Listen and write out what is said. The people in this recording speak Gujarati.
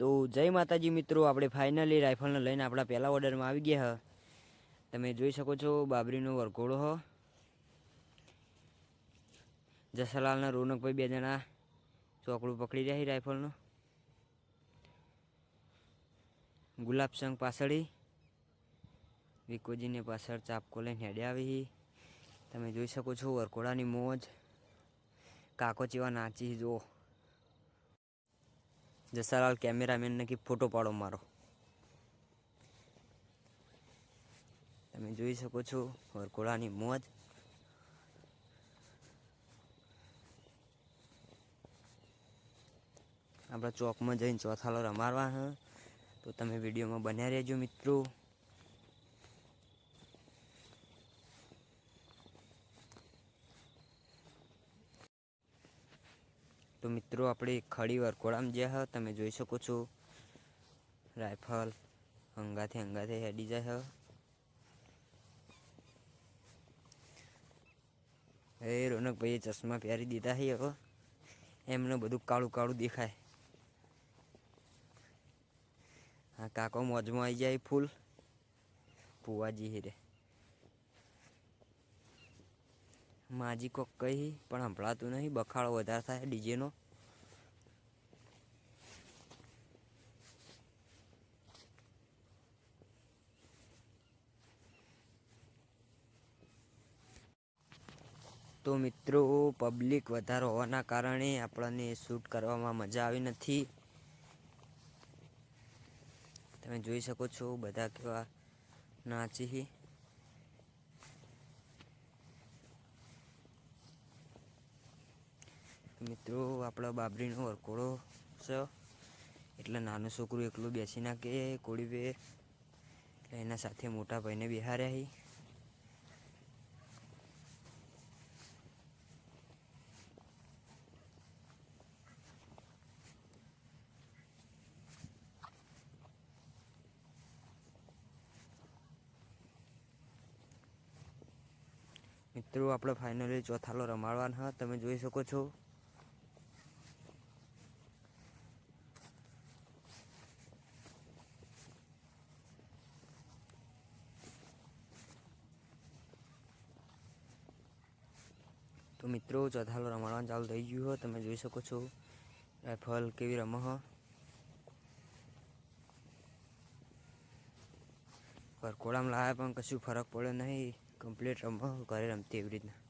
તો જય માતાજી મિત્રો, આપણે ફાઇનલી રાઇફલને લઈને આપણા પહેલા ઓર્ડરમાં આવી ગયા હ. તમે જોઈ શકો છો બાબરીનો વરઘોડો હ. જસાલાલના રોનકભાઈ બે જણા ચોકડું પકડી રહ્યા રાઇફલનું ગુલાબસંગ પાછળી. વિકોજીને પાછળ ચાપકો લઈને હેડે આવી તમે જોઈ શકો છો વરઘોડાની મોજ. કાકો ચેવા નાચી જો જસાલાલ કેમેરામેનને કે ફોટો પાડો મારો. તમે જોઈ શકો છો વરકોળાની મોજ. આપણા ચોકમાં જઈને ચોથાલો રમાડવા, હા. તો તમે વિડીયોમાં બન્યા રહેજો મિત્રો. તો મિત્રો, આપણે ખડી વરકોડામાં જ્યાં હ, તમે જોઈ શકો છો. રાઇફલ હંગાથે હંગાથે હેડી જાય હ. એ રોનકભાઈએ ચશ્મા પહેરી દીધા છે હવે. એમને બધું કાળું કાળું દેખાય. હા કાકો મોજમાં આવી જાય ફૂલ. પુવાજી હીરે. માજી કોક કહી, પણ સંભળાતું નહીં. બખાડો વધારે થાય ડીજેનો. તો મિત્રો પબ્લિક વધારે હોવાના કારણે આપણને શૂટ કરવામાં મજા આવી નથી. તમે જોઈ શકો છો, બધા કેવા નાચી મિત્રો, આપણા બાબરીનો વરકોડો છે. એટલે નાનું છોકરું એકલું બેસી નાખે કોળી બે. એટલે એના સાથે મોટા ભાઈને બિહાર્યા હી. મિત્રો આપણે ફાઇનલી ચોથાલો રમાડવાનો તમે જોઈ શકો છો. તો મિત્રો ચોથાલો રમાડવાનું ચાલુ થઈ ગયું હોય તમે જોઈ શકો છો. રાઇફલ કેવી રમે હ. વરઘોડામાં લાવ્યા પણ કશું ફરક પડ્યો નહીં. કમ્પ્લીટ રમો ઘરે રમતી એવી રીતના.